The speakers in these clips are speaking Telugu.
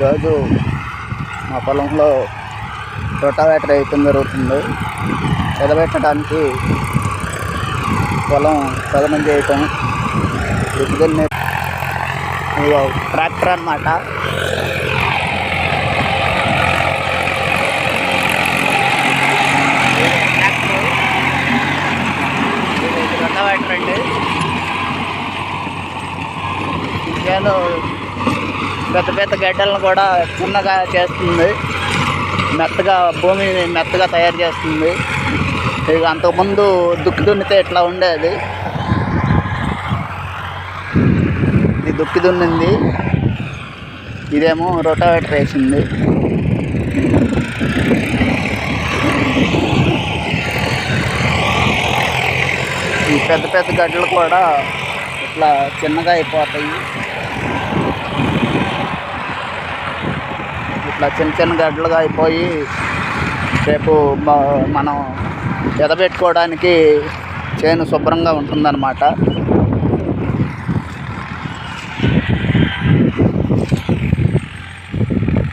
ఈరోజు మా పొలంలో రొటావేటర్ వేయటం జరుగుతుంది. ఎదబెట్టడానికి పొలం సదనం చేయటం ఎదుగునే ట్రాక్టర్ అన్నమాట. రొటావేటర్ అండి. నేను పెద్ద పెద్ద గడ్డలను కూడా చిన్నగా చేస్తుంది. మెత్తగా భూమిని మెత్తగా తయారు చేస్తుంది. ఇక అంతకుముందు దుక్కి దున్నితే ఇట్లా ఉండేది. ఇది దుక్కి దున్నింది. ఇదేమో రొటావేటర్ వేసింది. ఈ పెద్ద పెద్ద గడ్డలు కూడా ఇట్లా చిన్నగా అయిపోతాయి. ఇట్లా చిన్న చిన్న గడ్డలుగా అయిపోయి రేపు మనం ఎదబెట్టుకోవడానికి చేను శుభ్రంగా ఉంటుందన్నమాట.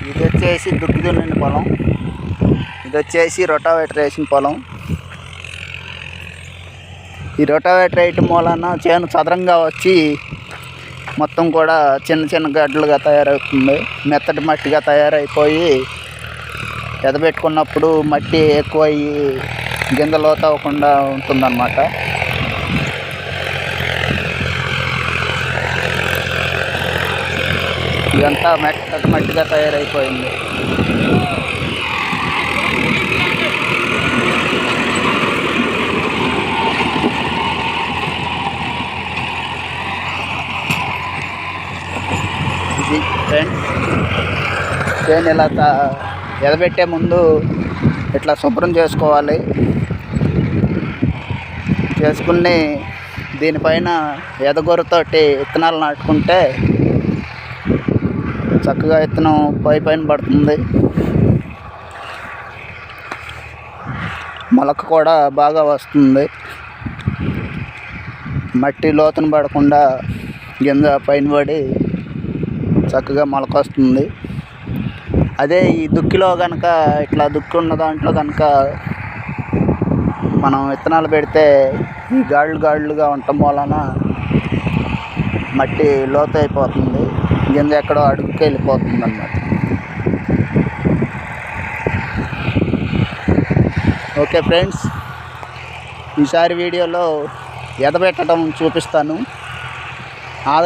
ఇది వచ్చేసి దుక్కి దున్నిన పొలం. ఇది వచ్చేసి రొటావేటర్ వేసిన పొలం. ఈ రొటావేటర్ వేయటం మూలన చేను చదరంగా వచ్చి మొత్తం కూడా చిన్న చిన్న గడ్డలుగా తయారవుతుంది. మెత్తటి మట్టిగా తయారైపోయి ఎదబెట్టుకున్నప్పుడు మట్టి ఎక్కువ అయ్యి గింజ లోత అవ్వకుండా ఉంటుందన్నమాట. ఇదంతా మెత్తటి మట్టిగా తయారైపోయింది. ఇది ఫ్రెండ్స్ చేను ఇలా ఎదబెట్టే ముందు ఇట్లా శుభ్రం చేసుకోవాలి. చేసుకుని దీనిపైన ఎదగొరతోటి విత్తనాలు నాటుకుంటే చక్కగా విత్తనం పై పైన పడుతుంది. మొలక కూడా బాగా వస్తుంది. మట్టి లోతున పడకుండా గింజ పైన పడి చక్కగా మొలక వస్తుంది అదే ఈ దుక్కిలో కనుక ఇట్లా దుక్కి ఉన్న దాంట్లో కనుక మనం విత్తనాలు పెడితే ఈ గాళ్ళు గాళ్ళుగా ఉండటం వలన మట్టి లోతు అయిపోతుంది గింజ ఎక్కడో అడుగుకి వెళ్ళిపోతుంది అన్నమాట ఓకే ఫ్రెండ్స్ ఈసారి వీడియోలో ఎదబెట్టడం చూపిస్తాను. ఆదరి